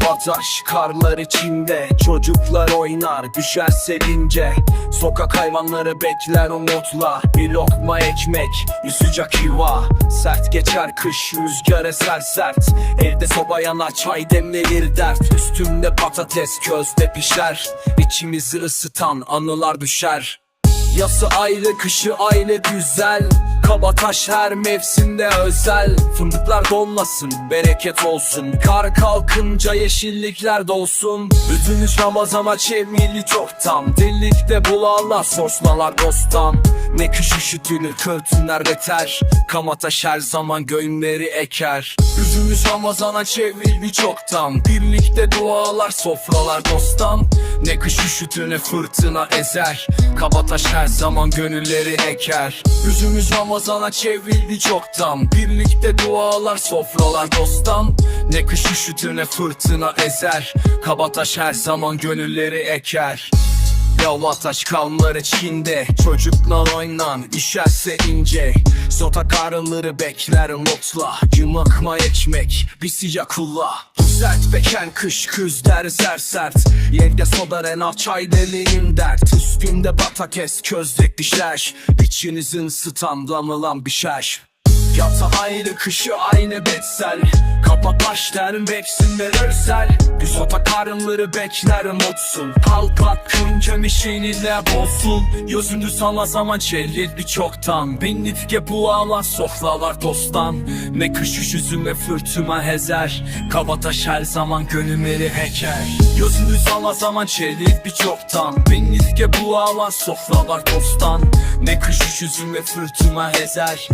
Kabataş karlar içinde Çocuklar oynar düşer serince Sokak hayvanları bekler umutla Bir lokma ekmek bir sıcak yuva. Sert geçer kış rüzgar eser sert. Evde soba yanar çay demlenir dert. Üstümde patates közde pişer. İçimizi ısıtan anılar düşer. Yası ayrı kışı ayrı güzel Kabataş her mevsimde özel. Fındıklar donmasın bereket olsun. Kar kalkınca yeşillikler dolsun. Bütünüz Ramazan'a çevrili çoktan. Dillikte bulanlar soslalar dosttan Ne kış üşütünür kötünler beter. Kamataş her zaman göğünleri eker. Yüzümüz Ramazan'a çevrildi çoktan Birlikte dualar sofralar dosttan. Ne kış üşütüne fırtına ezer. Kabataş her zaman gönülleri eker. Yüzümüz Ramazan'a çevrildi çoktan Birlikte dualar sofralar dosttan. Ne kış üşütüne fırtına ezer. Kabataş her zaman gönülleri eker Yalvataş kalmar içinde. Çocuklar oynan işerse ince. Sota karıları bekler mutla Yımakma ekmek bir sıcak kulla Sert beken kış kız der ser sert. Yenge soda rena çay deliyim dert Üstümde patates közlek dişler. İçinizin ısıtan damılan bir şer Yata ayrı kışı aynı betsel. Kapat başlarım beksinler örsel Düz ota karınları bekler mutsun Kalpat kınca mişiniyle bozsun. Yüzünü sana zaman çelirdi çoktan. Benitke bu ağlar sofralar dosttan. Ne kış üşüzüme fırtıma hezer. Kabataş her zaman gönülleri heker. Yüzünü sana zaman çelirdi çoktan. Benitke bu ağlar sofralar dosttan. Ne kış üşüzüme fırtıma hezer